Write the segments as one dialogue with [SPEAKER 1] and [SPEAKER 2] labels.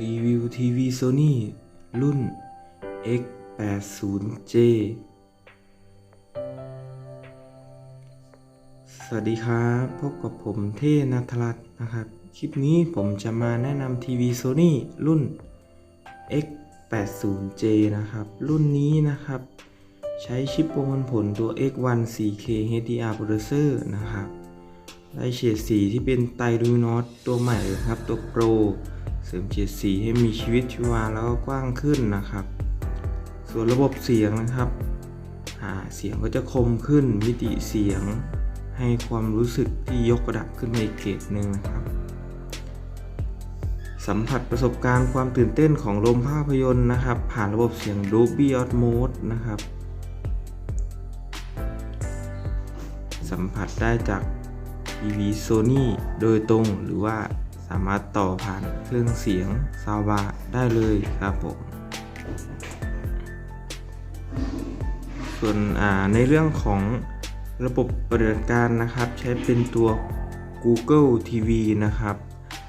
[SPEAKER 1] รีวิวทีวีโซนี่รุ่น X80J สวัสดีครับ พบกับผมเท่นัทรัตน์นะครับ คลิปนี้ผมจะมาแนะนำทีวีโซนี่รุ่น X80J นะครับ รุ่นนี้นะครับ ใช้ชิปประมวลผลตัว X1 4K HDR Processor นะครับได้เฉดสีที่เป็นไตรลูมินอสตัวใหม่เลยครับ ตัวโปร เสริมเฉดสีให้มีชีวิตชีวาแล้วก็กว้างขึ้นนะครับ ส่วนระบบเสียงนะครับอ่าเสียงก็จะคมขึ้นมิติเสียง ให้ความรู้สึกที่ยกระดับขึ้นไปอีกเกรดหนึ่งนะครับ สัมผัสประสบการณ์ความตื่นเต้นของโรงภาพยนตร์นะครับ ผ่านระบบเสียง Dolby Atmos นะครับ สัมผัสได้จากทีวี Sony โดยตรงหรือว่าามารถต่อผ่านเครื่องเสียงซาวบาได้เลยครับผม ส่วนในเรื่องของระบบปฏิบัติการนะครับ ใช้เป็นตัว Google TV นะครับ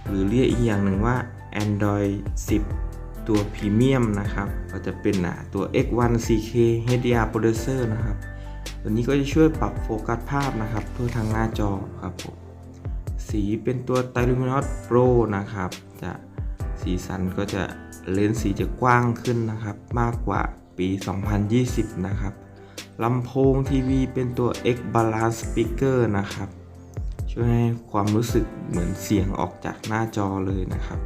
[SPEAKER 1] หรือเรียกอีกอย่างหนึ่งว่า Android 10 ตัวพรีเมียมนะครับ ก็จะเป็นตัว X1 4K HDR Processor นะครับ ตัวนี้ก็จะช่วยปรับโฟกัสภาพนะครับทั่วทางหน้าจอครับผม สีเป็นตัว t i l u m i n o s Pro นะครับ จะสีสันก็จะเลนส์สีจะกว้างขึ้นนะครับ มากกว่าปี 2020 นะครับลำโพงทีวีเป็นตัว X Balance Speaker นะครับ ช่วยให้ความรู้สึกเหมือนเสียงออกจากหน้าจอเลยนะครับ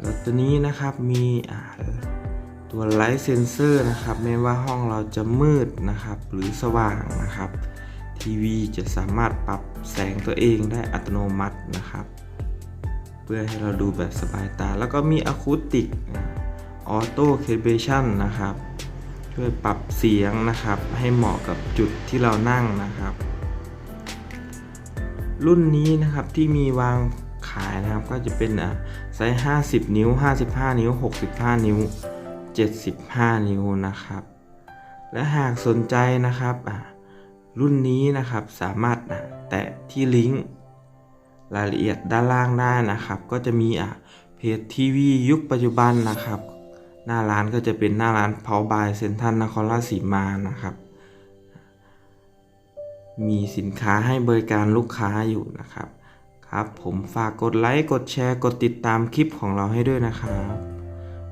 [SPEAKER 1] แล้วตัวนี้นะครับมีอ่า ตัวไลท์เซนเซอร์นะครับ ไม่ว่าห้องเราจะมืดนะครับ หรือสว่างนะครับ ทีวีจะสามารถปรับแสงตัวเองได้อัตโนมัตินะครับ เพื่อให้เราดูแบบสบายตา แล้วก็มีอะคูติกออโต้เคเบชันนะครับ ช่วยปรับเสียงนะครับ ให้เหมาะกับจุดที่เรานั่งนะครับ รุ่นนี้นะครับที่มีวางขายนะครับก็จะเป็นอะไซส์ 50 นิ้ว 55 นิ้ว 65 นิ้ว 75 นิ้วนะครับ และหากสนใจนะครับอะรุ่นนี้นะครับสามารถอะแตะที่ลิงก์รายละเอียดด้านล่างได้นะครับ ก็จะมีอะเพจทีวียุคปัจจุบันนะครับ หน้าร้านก็จะเป็นหน้าร้านเพาบายเซ็นทรัลนครราชสีมานะครับ มีสินค้าให้บริการลูกค้าอยู่นะครับครับ ผมฝากกดไลค์ กดแชร์ กดติดตามคลิปของเราให้ด้วยนะครับ